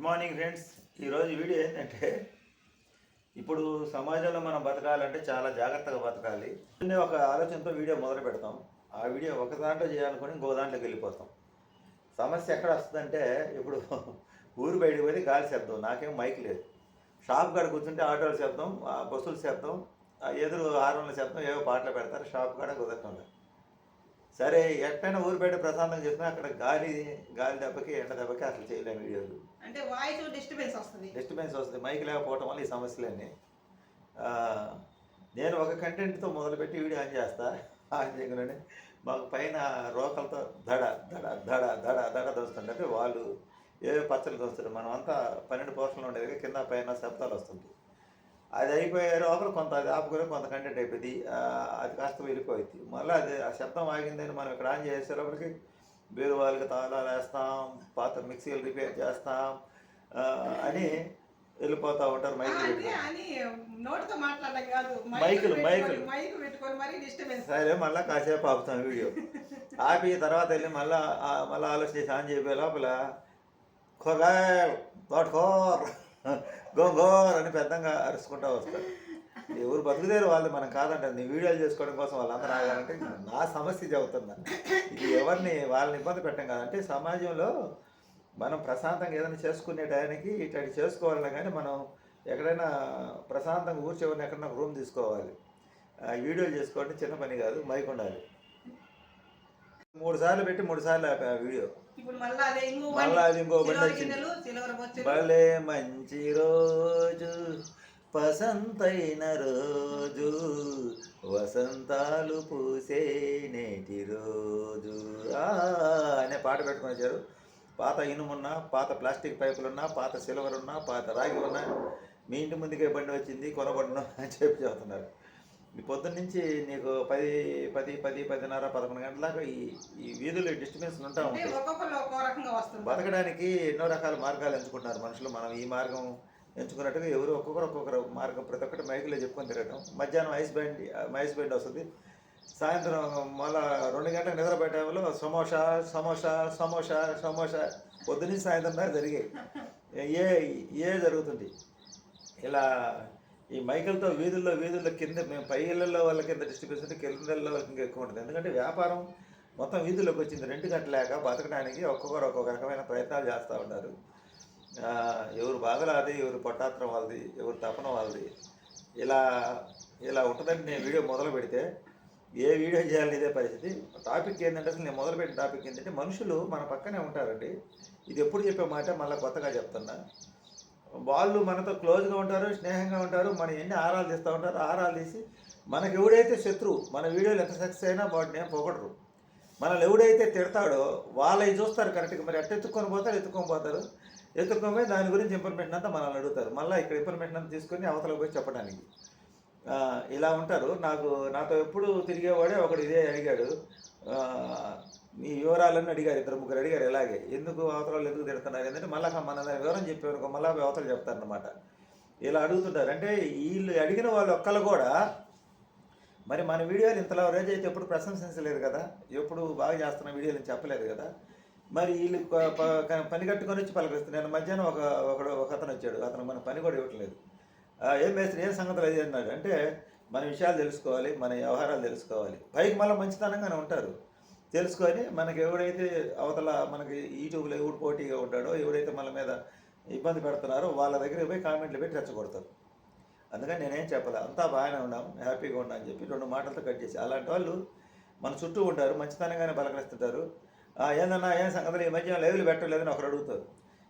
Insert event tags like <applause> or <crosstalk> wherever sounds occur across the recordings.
Good morning friends. ఈరోజు video ఏంటంటే ఇప్పుడు సమాజంలో మనం బతకాలంటే చాలా జాగ్రత్తగా బతకాలి నేను ఒక ఆలోచనతో వీడియో మొదలు పెడతాం. ఆ వీడియో ఒక దాంట్లో చేయాలనుకుని ఇంకో దాంట్లోకి వెళ్ళిపోతాం. సమస్య ఎక్కడ వస్తుందంటే ఇప్పుడు ఊరు బయటకు పోయి గాలి శబ్దం నాకేం మైక్ లేదు. షాప్ కాడ కూర్చుంటే ఆటోల శబ్దం ఆ బస్సుల శబ్దం ఆ ఎదురు హార్మోన్ల శబ్దం ఏవో పాటలు పెడతారు షాప్ కాడ కుదరకుండా సరే ఎట్టైనా ఊరు బయట ప్రశాంతంగా చేసినా అక్కడ గాలి గాలి దెబ్బకి ఎండ దెబ్బకి అసలు చేయలేము వీడియోలు. అంటే వాయిస్ డిస్టర్బెన్స్ వస్తుంది. డిస్టర్బెన్స్ వస్తుంది. మైక్ లేకపోవటం వల్ల ఈ సమస్యలన్నీ. నేను ఒక కంటెంట్తో మొదలుపెట్టి వీడియో ఆన్ చేస్తా. ఆన్ చేయగానే మాకు పైన రోకలతో దడ దడ దడ దడ దడ దోస్తుంటే అంటే వాళ్ళు ఏ పచ్చలు దోస్తారు మనం అంతా పన్నెండు పోర్షన్లు ఉండేది కింద పైన శబ్దాలు వస్తుంది అది అయిపోయే లోపల కొంత అది ఆపుకొని కొంత కంటెంట్ అయిపోయింది. అది కాస్త వెళ్ళిపోయింది. మళ్ళీ అది ఆ శబ్దం ఆగిందని మనం ఇక్కడ ఆన్ చేసే లోపలికి వేరు వాళ్ళకి తాళాలు వేస్తాం పాత మిక్సీలు రిపేర్ చేస్తాం అని వెళ్ళిపోతూ ఉంటారు మైకులు, మైకులు. మైక్ పెట్టుకొని మరీ డిస్టర్బెన్స్ సరే మళ్ళీ కాసేపు ఆపుతాం వీడియో. <laughs> ఆపి తర్వాత వెళ్ళి మళ్ళీ మళ్ళీ ఆలోచన చేసి ఆన్ చేయబోయే లోపల కూరగాయలు తోటకూర గోంగూర అని పెద్దంగా అరుచుకుంటా వస్తారు. ఎవరు బతుకుదేరు వాళ్ళు మనం కాదంటే నీ వీడియోలు చేసుకోవడం కోసం వాళ్ళందరూ ఆగారంటే నా సమస్య చెబుతున్నా ఇది ఎవరిని వాళ్ళని ఇబ్బంది పెట్టం కాదంటే సమాజంలో మనం ప్రశాంతంగా ఏదైనా చేసుకునే టయానికి ఇట్లాంటి చేసుకోవాలన్నా కానీ మనం ఎక్కడైనా ప్రశాంతంగా కూర్చోవని ఎక్కడైనా రూమ్ తీసుకోవాలి. ఆ, వీడియోలు చేసుకోవడం చిన్న పని కాదు మైక్ ఉండాలి. మూడు సార్లు పెట్టి మూడు సార్లు వీడియో. మళ్ళీ అదే ఇంకో బండి. వచ్చింది. భలే మంచి రోజు. పసంతైన రోజు. వసంతాలు పూసే నేటి రోజు. అనే పాట పెట్టుకొని వచ్చారు. పాత ఇనుమున్నా పాత ప్లాస్టిక్ పైపులున్నా పాత సిల్వర్ ఉన్నా పాత రాగి ఉన్నా మీ ఇంటి ముందుకే బండి వచ్చింది కొనబడిన అని చెప్పి చెబుతున్నారు. ఈ పొద్దున్న నుంచి నీకు పది పది పది పదిన్నర పదకొండు గంటల దాకా ఈ ఈ వీధులు డిస్టర్బెన్స్ ఉంటా ఉంటాయి. బతకడానికి ఎన్నో రకాల మార్గాలు ఎంచుకుంటున్నారు మనుషులు. మనం ఈ మార్గం ఎంచుకున్నట్టుగా ఎవరు ఒక్కొక్కరు ఒక్కొక్కరు మార్గం ప్రతి ఒక్కటి మైకులో చెప్పుకొని తిరగటం. మధ్యాహ్నం ఐస్ బ్యాండ్ ఐస్ బ్యాండ్ వస్తుంది. సాయంత్రం మళ్ళా రెండు గంటలకు నిద్రపోయే టైంలో సమోసా సమోసా సమోసా సమోసా పొద్దున్నీ సాయంత్రం దాకా జరిగాయి. ఏ ఏ జరుగుతుంది? ఇలా ఈ మైకలతో వీధుల్లో వీధుల్లో కింద మేము పై ఇళ్ళల్లో వాళ్ళ కింద డిస్ట్రిబ్యూషన్ ఉంటే కిందల్లో వాళ్ళకి ఇంకా ఎక్కువ ఉంటుంది. ఎందుకంటే వ్యాపారం మొత్తం వీధుల్లోకి వచ్చింది. రెండు గంటలేక బతకడానికి ఒక్కొక్కరు ఒక్కొక్క రకమైన ప్రయత్నాలు చేస్తూ ఉన్నారు. ఎవరు బాధలాది ఎవరు పొట్టాత్రం వాళ్ళది ఎవరు తపన వాళ్ళది. ఇలా ఇలా ఉంటుందని నేను వీడియో మొదలు పెడితే ఏ వీడియో చేయాలి ఇదే పరిస్థితి. టాపిక్ ఏంటంటే అసలు నేను మొదలుపెట్టిన టాపిక్ ఏంటంటే మనుషులు మన పక్కనే ఉంటారండి. ఇది ఎప్పుడు చెప్పే మాట మళ్ళీ కొత్తగా చెప్తున్నా. వాళ్ళు మనతో క్లోజ్గా ఉంటారు స్నేహంగా ఉంటారు మనం ఎన్ని ఆరాలు తీస్తూ ఉంటారు ఆరాలు తీసి మనకి ఎవడైతే శత్రువు మన వీడియోలు ఎంత సక్సెస్ అయినా వాటిని ఏం పొగడరు. మనల్ని ఎవడైతే తిడతాడో వాళ్ళవి చూస్తారు కరెక్ట్గా మరి అట్ట ఎత్తుక్కొని పోతారు ఎత్తుకొని పోతారు. ఎత్తుకొని పోయి దాని గురించి ఇన్ఫర్మేషన్ అంతా మనల్ని అడుగుతారు. మళ్ళీ ఇక్కడ ఇన్ఫర్మేషన్ అంతా తీసుకొని అవతలకు పోయి చెప్పడానికి. ఇలా ఉంటారు. నాకు నాతో ఎప్పుడు తిరిగేవాడే ఒకడు ఇదే అడిగాడు. మీ వివరాలన్నీ అడిగారు ఇద్దరు ముగ్గురు అడిగారు ఇలాగే. ఎందుకు అవతరాలు ఎందుకు తిడుతున్నారు? ఏంటంటే మళ్ళా మన వివరం చెప్పేవారు మళ్ళీ అవతలు చెప్తారనమాట ఇలా అడుగుతుంటారు. అంటే వీళ్ళు అడిగిన వాళ్ళు ఒక్కళ్ళు కూడా మరి మన వీడియోలు ఇంతలా రేజ్ అయితే ఎప్పుడు ప్రశంసించలేదు కదా? ఎప్పుడు బాగా చేస్తున్న వీడియోలు చెప్పలేదు కదా? మరి వీళ్ళు పని కట్టుకొని వచ్చి పలకరిస్తారు నేను మధ్యాహ్నం ఒక ఒకడు ఒక అతను వచ్చాడు. అతను మన పని కూడా ఇవ్వట్లేదు. ఏం మేస్త్రి ఏం సంగతులు అది అన్నాడు. అంటే మన విషయాలు తెలుసుకోవాలి మన వ్యవహారాలు తెలుసుకోవాలి. పైకి మళ్ళీ మంచితనంగానే ఉంటారు. తెలుసుకొని మనకి ఎవడైతే అవతల మనకి యూట్యూబ్లో ఎవడు పోటీగా ఉంటాడో ఎవడైతే మన మీద ఇబ్బంది పెడుతున్నారో వాళ్ళ దగ్గర పోయి కామెంట్లు పెట్టి రెచ్చగొడతారు. అందుకని నేనేం చెప్పాలి అంతా బాగానే ఉన్నాం హ్యాపీగా ఉన్నాం అని చెప్పి రెండు మాటలతో కట్ చేసి అలాంటి వాళ్ళు మన చుట్టూ ఉంటారు మంచితనంగానే పలకరిస్తుంటారు ఏందన్నా ఏం సంగతులు? ఈ మధ్య లైవ్లు పెట్టలేదని ఒకరు అడుగుతారు.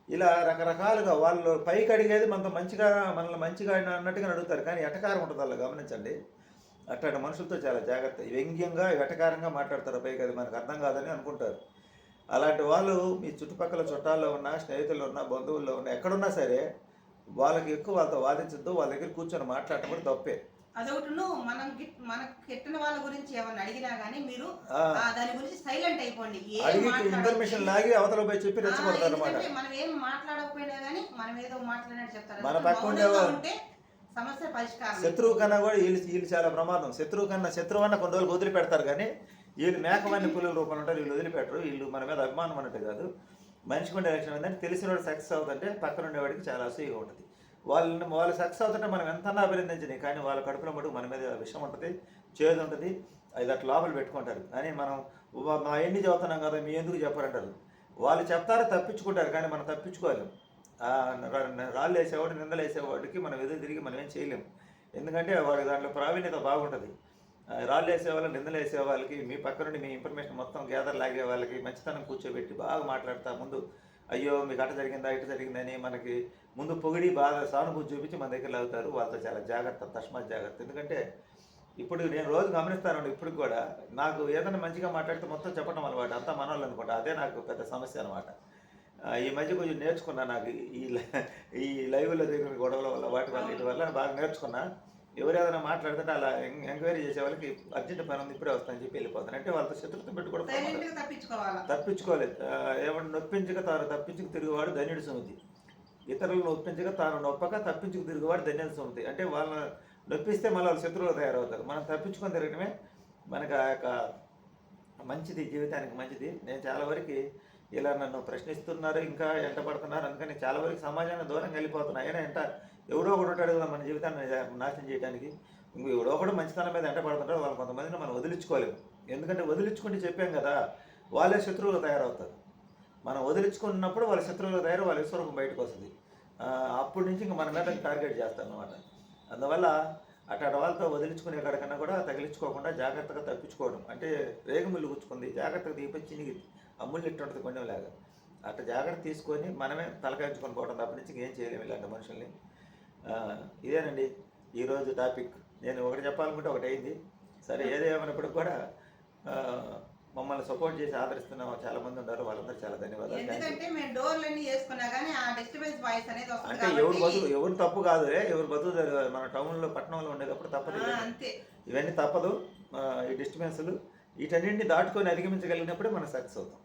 ఇలా రకరకాలుగా వాళ్ళు పైకి అడిగేది మనతో మంచిగా మనల్ని మంచిగా అన్నట్టుగా అడుగుతారు కానీ ఎటకారం ఉంటుంది వాళ్ళు గమనించండి. అట్లాంటి మనుషులతో చాలా జాగ్రత్త. వ్యంగ్యంగా వెటకారంగా మాట్లాడతారు. పైకి అది మనకు అర్థం కాదని అనుకుంటారు. అలాంటి వాళ్ళు మీ చుట్టుపక్కల చుట్టాల్లో ఉన్న స్నేహితుల్లో ఉన్న బంధువుల్లో ఉన్న ఎక్కడున్నా సరే వాళ్ళకి ఎక్కువ వాళ్ళతో వాదించద్దు. వాళ్ళ దగ్గర కూర్చొని మాట్లాడటం కూడా తప్పే. అదొకటి మనం మనకు కెట్టిన వాళ్ళ గురించి ఏమన్నా అడిగినా గానీ మీరు దాని గురించి సైలెంట్ అయిపోండి. ఇన్ఫర్మేషన్ లాగి అవతల పోయి చెప్పి రెచ్చగొడతారు మనం ఏం మాట్లాడకపోయినా గానీ మనం ఏదో మాట్లాడినట్టు చెప్తారు. మన పక్క ఉంటే సమస్య పరిష్కారం. శత్రువు కన్నా కూడా వీళ్ళు వీళ్ళు చాలా ప్రమాదం. శత్రువు కన్నా శత్రువు అన్న కొన్ని రోజులు వదిలిపెడతారు కానీ వీళ్ళు మేకమని పులుల రూపంలో ఉంటారు వీళ్ళు వదిలిపెట్టరు. వీళ్ళు మన మీద అభిమానం అన్నట్టు కాదు. మనిషి ఉండే లక్షణం ఏంటంటే తెలిసినవాడు సక్సెస్ అవుతుంటే పక్కన ఉండేవాడికి చాలా అసూయగా ఉంటుంది. వాళ్ళని వాళ్ళు సక్సెస్ అవుతుంటే మనం ఎంత అభినందించని కానీ వాళ్ళ కడుపులో మటుకు మన మీద విషయం ఉంటుంది చేదు ఉంటుంది. అది అట్లా లోపల పెట్టుకుంటారు. కానీ మనం మా ఎన్ని చదువుతున్నాం కదా మీ ఎందుకు చెప్పారంటారు వాళ్ళు చెప్తారు తప్పించుకుంటారు కానీ మనం తప్పించుకోలేము రాళ్ళు వేసేవాడు నిందలు వేసేవాడికి మనం ఎదురు తిరిగి మనం ఏం చేయలేం. ఎందుకంటే వాడి దాంట్లో ప్రావీణ్యత బాగుంటుంది. రాళ్ళు వేసే వాళ్ళు నిందలు వేసే వాళ్ళకి మీ పక్క నుండి మీ ఇన్ఫర్మేషన్ మొత్తం గ్యాదర్ లాగే వాళ్ళకి మంచితనం కూర్చోబెట్టి బాగా మాట్లాడతా ముందు అయ్యో మీకు అట జరిగిందా ఇటు జరిగిందని మనకి ముందు పొగిడి బాగా సానుభూతి చూపించి మన దగ్గర లాగుతారు వాళ్ళతో చాలా జాగ్రత్త తస్మాత్ జాగ్రత్త. ఎందుకంటే ఇప్పుడు నేను రోజు గమనిస్తాను ఇప్పుడు కూడా నాకు ఏదైనా మంచిగా మాట్లాడితే మొత్తం చెప్పడం అలవాటు. అంతా మనవాళ్ళు అనుకుంటా. అదే నాకు పెద్ద సమస్య అనమాట ఈ మధ్య కొంచెం నేర్చుకున్నా నాకు. ఈ ఈ లైవ్లో జరిగిన గొడవల వల్ల వాటి వల్ల వీటి వల్ల బాగా నేర్చుకున్నా. ఎవరు ఏదైనా మాట్లాడుతుంటే అలా ఎంక్వైరీ చేసే వాళ్ళకి అర్జెంట్ పని ఉంది ఇప్పుడే వస్తానని చెప్పి వెళ్ళిపోతాను. అంటే వాళ్ళతో శత్రుత్వం గా తప్పించుకోవాలా? తప్పించుకోలేదు. ఏమంటే నొప్పించక తాను తప్పించుకు తిరుగువాడు ధన్యుడు సుమతి. ఇతరులను నొప్పించక తాను నొప్పక తప్పించుకు తిరుగువాడు ధన్యుడు సుమతి. అంటే వాళ్ళని నొప్పిస్తే మళ్ళీ వాళ్ళు శత్రువులు తయారవుతారు. మనం తప్పించుకొని తిరగడమే మనకు ఆ యొక్క మంచిది జీవితానికి మంచిది. నేను చాలా వరకు ఇలా నన్ను ప్రశ్నిస్తున్నారు ఇంకా ఎంట పడుతున్నారు అందుకని చాలా వరకు సమాజాన్ని దూరంగా వెళ్ళిపోతున్నాయి. అయినా ఎంట ఎవడో ఒకటి ఉంటాడు కదా మన జీవితాన్ని నాశనం చేయడానికి ఇంకో ఎవడో ఒకటి మంచితనం మీద ఎంట వాళ్ళు కొంతమందిని మనం వదిలించుకోలేము. ఎందుకంటే వదిలించుకుంటే చెప్పాం కదా వాళ్ళే శత్రువులు తయారవుతారు. మనం వదిలించుకున్నప్పుడు వాళ్ళ శత్రువులు తయారు వాళ్ళ విశ్వరూపం బయటకు వస్తుంది. అప్పటి నుంచి ఇంక మన మీద టార్గెట్ చేస్తాం అనమాట అందువల్ల అట్లాంటి వాళ్ళతో వదిలించుకునే కూడా తగిలించుకోకుండా జాగ్రత్తగా తప్పించుకోవడం. అంటే రేగుముళ్ళు గుచ్చుకుంది జాగ్రత్తగా తీపి అమ్ముళ్ళు ఇట్టుంటుంది కొంచెం లాగా. అట్లా జాగ్రత్త తీసుకొని మనమే తలకాయించుకొని పోవడం తప్ప నుంచి ఇంకేం చేయలేము ఇలాంటి మనుషుల్ని. ఇదేనండి. ఈరోజు టాపిక్. నేను ఒకటి చెప్పాలనుకుంటే ఒకటి అయింది. సరే ఏదేమైనప్పుడు కూడా మమ్మల్ని సపోర్ట్ చేసి ఆదరిస్తున్న చాలా మంది ఉన్నారు. వాళ్ళందరూ చాలా ధన్యవాదాలు. Thank you. ఎందుకంటే మేము డోర్లన్నీ వేసుకున్నా కానీ ఆ డిస్టర్బెన్స్ వాయిస్ అనేది వస్తుంది అంటే ఎవరు బతుకు కాబట్టి ఎవరు తప్పు కాదు రే. ఎవరు బతుకు. మన టౌన్లో పట్టణంలో ఉండేటప్పుడు తప్పదు ఇవన్నీ. అంతే. ఇవన్నీ తప్పదు. ఈ డిస్టర్బెన్స్లు వీటన్నింటిని దాటుకొని అధిగమించగలిగినప్పుడే మనం సక్సెస్ అవుతాం.